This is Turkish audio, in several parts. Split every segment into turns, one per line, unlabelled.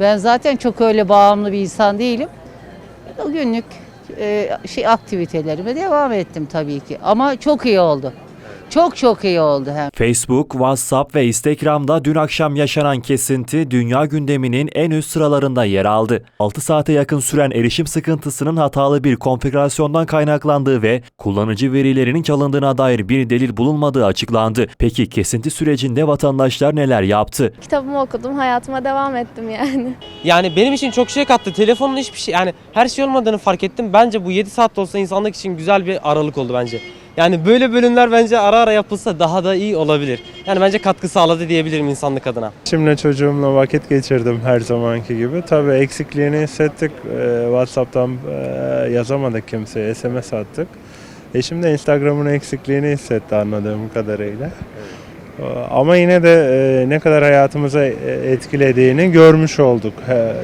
Ben zaten çok öyle bağımlı bir insan değilim. O günlük e, şey aktivitelerime devam ettim tabii ki. Ama çok iyi oldu. Çok çok iyi oldu hem.
Facebook, WhatsApp ve Instagram'da dün akşam yaşanan kesinti dünya gündeminin en üst sıralarında yer aldı. 6 saate yakın süren erişim sıkıntısının hatalı bir konfigürasyondan kaynaklandığı ve kullanıcı verilerinin çalındığına dair bir delil bulunmadığı açıklandı. Peki kesinti sürecinde vatandaşlar neler yaptı?
Kitabımı okudum, hayatıma devam ettim yani.
Yani benim için çok şey kattı. Telefonun hiçbir şey yani her şey olmadığını fark ettim. Bence bu 7 saat de olsa insanlık için güzel bir aralık oldu bence. Yani böyle bölümler bence ara ara yapılsa daha da iyi olabilir. Yani bence katkı sağladı diyebilirim insanlık adına.
Şimdi çocuğumla vakit geçirdim her zamanki gibi. Tabii eksikliğini hissettik. Ee, WhatsApp'tan e, yazamadık kimseye, SMS attık. Eşim de Instagram'ın eksikliğini hissetti anladığım kadarıyla. Ee, Ama yine de e, ne kadar hayatımıza e, etkilediğini görmüş olduk.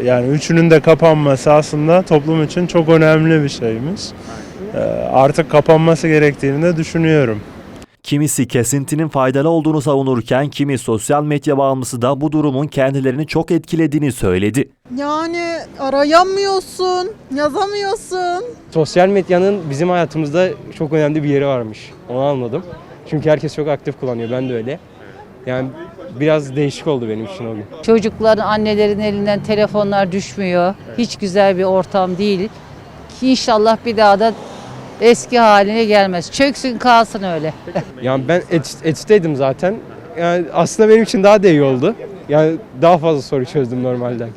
Yani üçünün de kapanması aslında toplum için çok önemli bir şeymiş. Ee, Artık kapanması gerektiğini de düşünüyorum.
Kimisi kesintinin faydalı olduğunu savunurken kimi sosyal medya bağımlısı da bu durumun kendilerini çok etkilediğini söyledi.
Yani arayamıyorsun, yazamıyorsun.
Sosyal medyanın bizim hayatımızda çok önemli bir yeri varmış. Onu anladım. Çünkü herkes çok aktif kullanıyor. Ben de öyle. Yani biraz değişik oldu benim için o gün.
Çocukların, annelerin elinden telefonlar düşmüyor. Hiç güzel bir ortam değil. Ki İnşallah bir daha da eski haline gelmez. Çöksün kalsın öyle.
Yani ben et, etütteydim zaten. Yani aslında benim için daha da iyi oldu. Yani daha fazla soru çözdüm normalden.